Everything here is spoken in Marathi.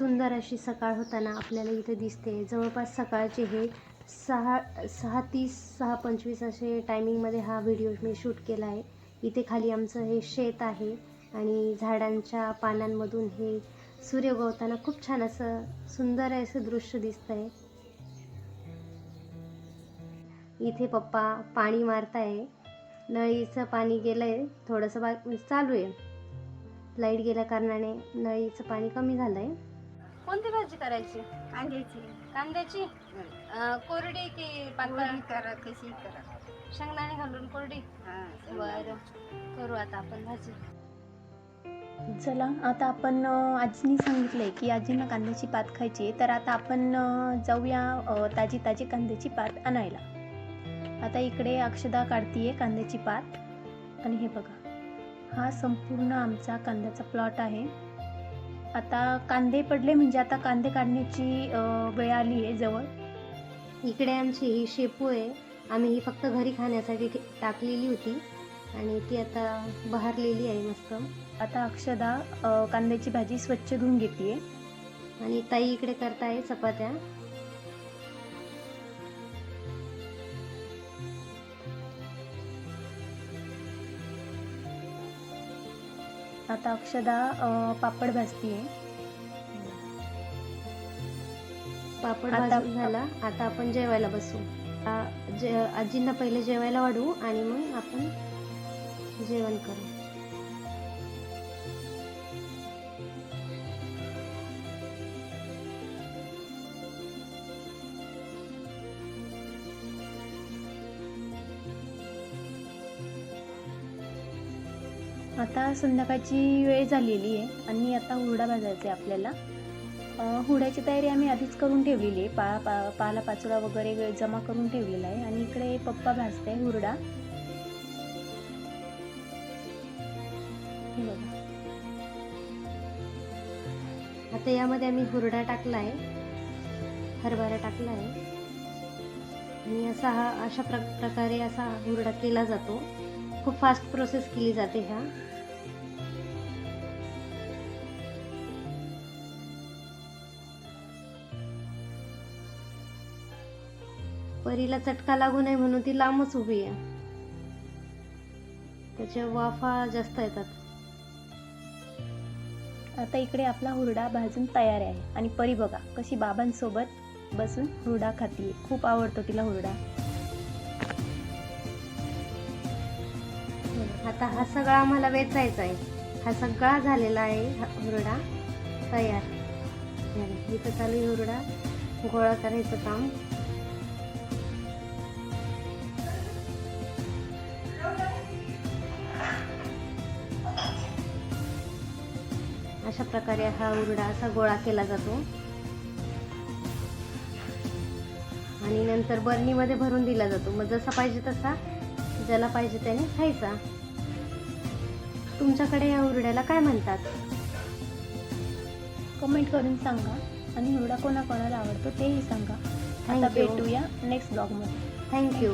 सुंदर अशी सकाळ होताना आपल्याला इथे दिसते. जवळपास सकाळचे हे सहा सहा तीस सहा पंचवीस असे टायमिंगमध्ये हा व्हिडिओ मी शूट केला आहे. इथे खाली आमचं हे शेत आहे आणि झाडांच्या पानांमधून हे सूर्य उगवताना खूप छान असं सुंदर असं दृश्य दिसतं आहे इथे पप्पा पाणी मारताय. नळीचं पाणी गेलं आहे थोडंसं बा चालू आहे. लाइट गेल्या कारणाने नळीचं पाणी कमी झालं आहे कोणती भाजी करायची? कांद्याची. कांद्याची? अं, कोरडी की पातळ? करा कशी करा. शेंगदाणे घालून कोरडी? हा, बरं. करू आता आपण भाजी. चला आता आपण अ, आजीनी सांगितलंय की आजींना कांद्याची पात खायची आहे, तर आता आपण अ, जाऊया अ, ताजी ताजी कांद्याची पात आणायला. आता इकडे अक्षदा काढतीये कांद्याची पात. आणि हे बघा हा संपूर्ण आमचा कांद्याचा प्लॉट आहे. आता कांदे पडले म्हणजे आता कांदे काढण्याची वेळ आली आहे जवळ. इकडे आमची ही शेपू आहे. आम्ही ही फक्त घरी खाण्यासाठी टाकलेली होती. आणि ती आता बहारलेली आहे मस्त. आता अक्षदा कांद्याची भाजी स्वच्छ धुवून घेते आणि ताई इकडे करताय चपात्या. आता अक्षदा पापड भाजतीये. पापड भाजून झाला. आता आपण जेवायला बसू. जे आजींना पहिले जेवायला वाढवू आणि मग आपण जेवण करू. आता संध्याकाळची वेळ झालेली आहे आणि आता हुरडा भाजायचा आहे आपल्याला. हुरड्याची तयारी आम्ही आधीच करून ठेवलेली आहे. पा पा पाला पाचोळा वगैरे जमा करून ठेवलेला आहे आणि इकडे पप्पा भाजताय हुरडा. हे बघा. आता यामध्ये आम्ही हुरडा टाकला आहे. हरभरा टाकला आहे. आणि असा हा अशा प्र प्रकारे असा हुरडा केला जातो. खूप फास्ट प्रोसेस केली जाते ह्या. परीला चटका लागू नये म्हणून ती लांबच उभी आहे. त्याच्या वाफा जास्त येतात. आता इकडे आपला हुरडा भाजून तयार आहे. आणि परी बघा कशी बाबांसोबत बसून हुरडा खातीये. खूप आवडतो तिला हुरडा. आता हा सगळा आम्हाला वेचायचा आहे. हा सगळा झालेला आहे हा हुरडा तयार. इथं चालू आहे हुरडा. गोळा करायचं काम. अशा प्रकारे हा हुरडा असा गोळा केला जातो. आणि नंतर बर्नीमध्ये भरून दिला जातो. मग जसा पाहिजे तसा ज्याला पाहिजे त्याने खायचा. तुमच्याकडे या हुरड्याला काय म्हणतात? कमेंट करून सांगा. आणि हुरडा कोणाकोणाला आवडतो तेही सांगा. आता. भेटूया नेक्स्ट ब्लॉगमध्ये थँक्यू